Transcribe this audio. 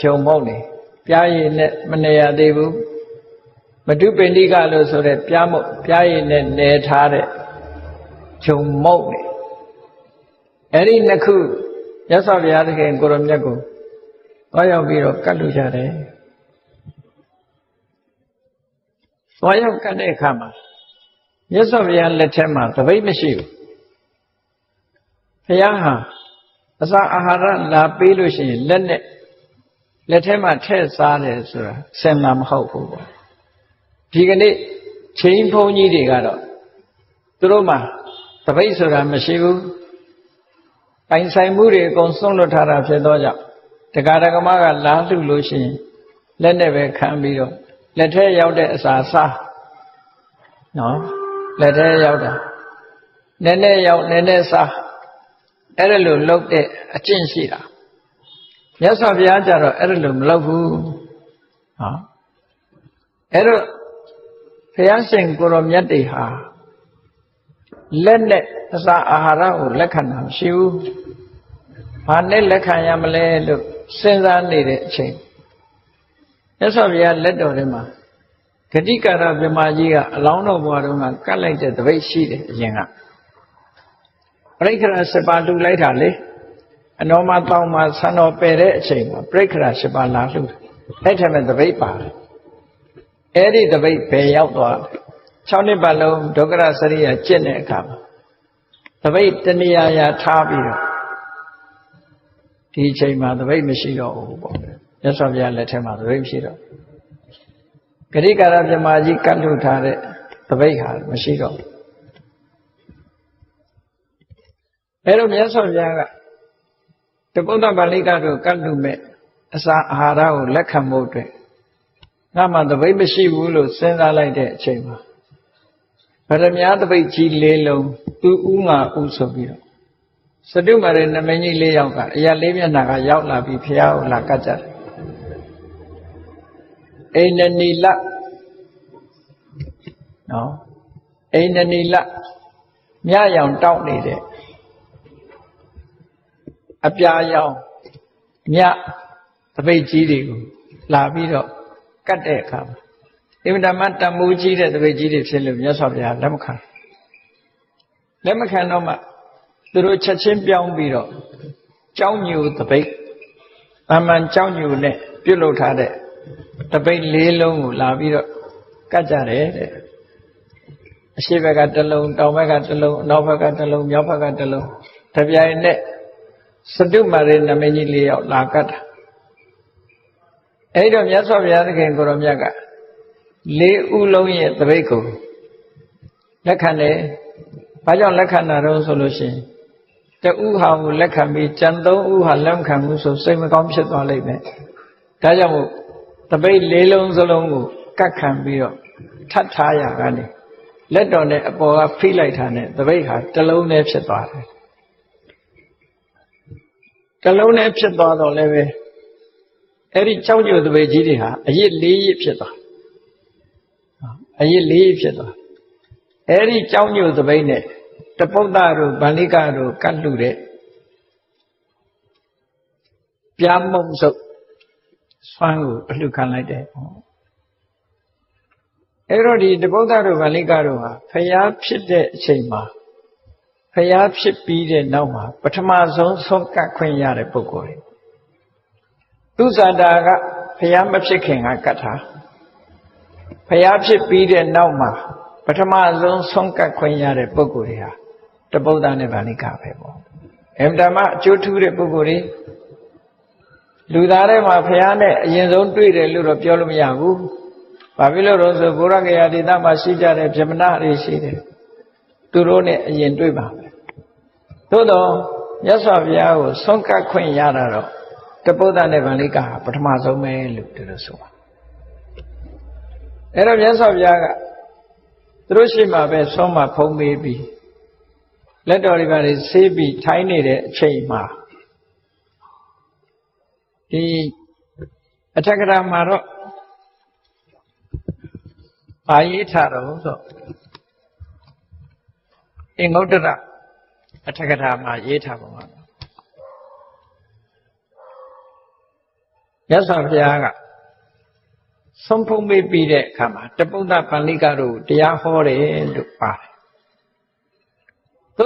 ဂျုံမုတ်နေပြားရည်နဲ့မနေရသေးဘူးမတုပိဏိကလို့ဆိုတဲ့ပြားမုတ်ပြားရည်နဲ့နေထားတဲ့ဂျုံမုတ်နေအဲ့ဒီနှစ်ခုရသော်ဘုရားသခင်ကိုရမြတ်ကိုသွားရောက်ပြီးတော့ကတ်လို့ကြတယ်သွားရောက်ကတ်တဲ့အခါမှာမြတ်စွာဘုရားလက်ထက်မှာသပိတ်မရှိဘူးဘုရားဟာအစာအာဟာရလာပေးလို့ရှိရင်လက်နဲ့ လက်ထဲမှာထည့်စားတယ်ဆိုတာစင်လာမဟုတ်ဘူးပေါ့ဒီကနေ့ချင်းဘုန်းကြီးတွေကတော့သူတို့မှာသပိတ်ဆိုတာမရှိဘူးပိုင်ဆိုင်မှုတွေအကုန်ဆုံးလွတ်ထားတာဖြစ်သောကြောင့်တရားဓမ္မကလာလှလို့ရှိရင်လက်နဲ့ပဲခံပြီးတော့လက်ထဲရောက်တဲ့အစာစားနော်လက်ထဲရောက်တာနည်းနည်းရောက်နည်းနည်းစားအဲ့ဒါလိုလုပ်တဲ့အကျင့်ရှိတာ မြတ်စွာဘုရားကြတော့အဲ့ဒါလိုမလုပ်ဘူးဟောအဲ့တော့ဘုရားရှင်ကိုရောမြတ်တွေဟာလက်နဲ့အစာအာဟာရကိုလက်ခံတာမရှိဘူးဘာနဲ့လက်ခံရမလဲလို့စဉ်းစားနေတဲ့အချိန်မြတ်စွာဘုရားလက်တော်ထဲမှာဂတိကာရမြမကြီးကအလောင်းတော်ဘွားတော်ကကတ်လိုက်တဲ့တပိတ်ရှိတယ်အရင်ကပြိခရစပါလူလိုက်တာလေ အနောမတောင်းမှာဆန်တော်ပယ်တဲ့အချိန်မှာပြိခရစပါလာလှူတယ်အဲ့ထက်မဲ့တပိတ်ပါတယ်အဲ့ဒီတပိတ်ဘယ်ရောက်သွား6နှစ်ပတ်လုံးဒုက္ခရစရိယကျင့်တဲ့အခါမှာတပိတ်တဏှာရာထားပြီးတော့ဒီအချိန်မှာတပိတ်မရှိတော့ဘူးပေါ့မြတ်စွာဘုရားလက်ထက်မှာတပိတ်မရှိတော့ဂရိကာရမြမကြီးကတ်လှူထားတဲ့တပိတ်ဟာမရှိတော့ဘူးအဲတော့မြတ်စွာဘုရားက တပုဒ္ဒပါဠိကတို့ကတ်လူမဲ့အစာအာဟာရကိုလက်ခံဖို့အတွက်ငါမှတပိတ်မရှိဘူးလို့စဉ်းစားလိုက်တဲ့အချိန်မှာဗရမ ्या တပိတ်ကြီးလေးလုံးသူဥငါဥဆိုပြီးတော့စတုမာရေနမင်းကြီးလေးယောက်ကအရာလေးမျက်နှာကရောက်လာပြီးဖះကိုလာကတ်ကြတယ်အိန္ဒနီလနော်အိန္ဒနီလမြရောင်တောက်နေတဲ့ အပြာရောင်မြတပိတ်ကြီးတွေကိုလာပြီးတော့ကတ်တဲ့အခါမှာအင်မတန်မှတန်မိုးကြီးတဲ့တပိတ်ကြီးတွေဖြစ်လို့မြတ်စွာဘုရားလက်မခံလက်မခံတော့မှသူတို့ချက်ချင်းပြောင်းပြီးတော့ကြောင်းညူတပိတ်အမှန်ကြောင်းညူနဲ့ပြုတ်လုထားတဲ့တပိတ်လေးလုံးကိုလာပြီးတော့ကတ်ကြတယ်တဲ့အရှိဘက်ကတစ်လုံးတောင်ဘက်ကတစ်လုံးအနောက်ဘက်ကတစ်လုံးမြောက်ဘက်ကတစ်လုံးတပြိုင်နက် စတုမာရေနမင်းကြီးလေးယောက်လာကတ်တာအဲ့တော့မြတ်စွာဘုရားသခင်ကိုရောမြတ်ကလေးဥလုံးရဲ့တပိတ်ကိုလက်ခံတယ်။ဘာကြောင့်လက်ခံတာတော့ဆိုလို့ရှိရင်တဥဟာကိုလက်ခံပြီးကြံသုံးဥဟာလက်မခံဘူးဆိုစိတ်မကောင်းဖြစ်သွားလိမ့်မယ်။ဒါကြောင့်မို့တပိတ်လေးလုံးစလုံးကိုကတ်ခံပြီးတော့ထပ်ထားရကနေလက်တော်နဲ့အပေါ်ကဖိလိုက်တာနဲ့တပိတ်ဟာတစ်လုံးနဲ့ဖြစ်သွားတယ်။ တစ်လုံးနဲ့ဖြစ်သွားတော့လည်းပဲအဲ့ဒီကြောက်ကြွတပိတ်ကြီးတွေဟာအရစ်၄ရစ်ဖြစ်သွားအရစ်၄ရစ်ဖြစ်သွားအဲ့ဒီကြောက်ကြွတပိတ်နဲ့တပုဒ္ဒတို့ဗန္လိကတို့ကတ်လူတဲ့ပြားမုံစုပ်ဆွမ်းကိုအလှခံလိုက်တယ်ပေါ့အဲ့တော့ဒီတပုဒ္ဒတို့ဗန္လိကတို့ဟာဖျားဖြစ်တဲ့အချိန်မှာ ဖျားဖြစ်ပြီးတဲ့နောက်မှာပထမဆုံးဆုံးကတ်ခွင့်ရတဲ့ပုဂ္ဂိုလ်တွေသူဇာတာကဖျားမဖြစ်ခင်ကကတ်ထားဖျားဖြစ်ပြီးတဲ့နောက်မှာပထမဆုံးဆုံးကတ်ခွင့်ရတဲ့ပုဂ္ဂိုလ်တွေဟာတပုဒ္ဒနဲ့ဗာလိကပဲပေါ့အင်တမအကျိုးထူးတဲ့ပုဂ္ဂိုလ်တွေလူသားထဲမှာဖျားနဲ့အရင်ဆုံးတွေ့တယ်လို့တော့ပြောလို့မရဘူးဘာဖြစ်လို့တော့ဆိုဘုရားကရာဒေသမှာရှိကြတဲ့ဗြဟ္မဏတွေရှိတယ်သူတို့နဲ့အရင်တွေ့ပါမယ် သို့တော့မြတ်စွာဘုရားကိုဆုံးကတ်ခွင့်ရတာတော့တပုဒ္ဒနဲ့ဗန္လိကဟာပထမဆုံးပဲလို့ဒီလိုဆိုပါအဲ့တော့မြတ်စွာဘုရားကသူတို့ရှိမှပဲဆုံးမဖုံးပေးပြီးလက်တော်တွေပါလေဆေးပြီးထိုင်းနေတဲ့အချိန်မှာဒီအထက်ကရာမှာတော့ဘာရေးထားတော့ဆိုအင်္ဂုတ္တရ အထက်ကရာမှာရေးထားပါမှာမြတ်စွာဘုရားကဆုံးဖုံးပေးပြီးတဲ့အခါမှာတပုဒ္ဒပန္နိကတို့တရားဟောတယ်လို့ပါတယ်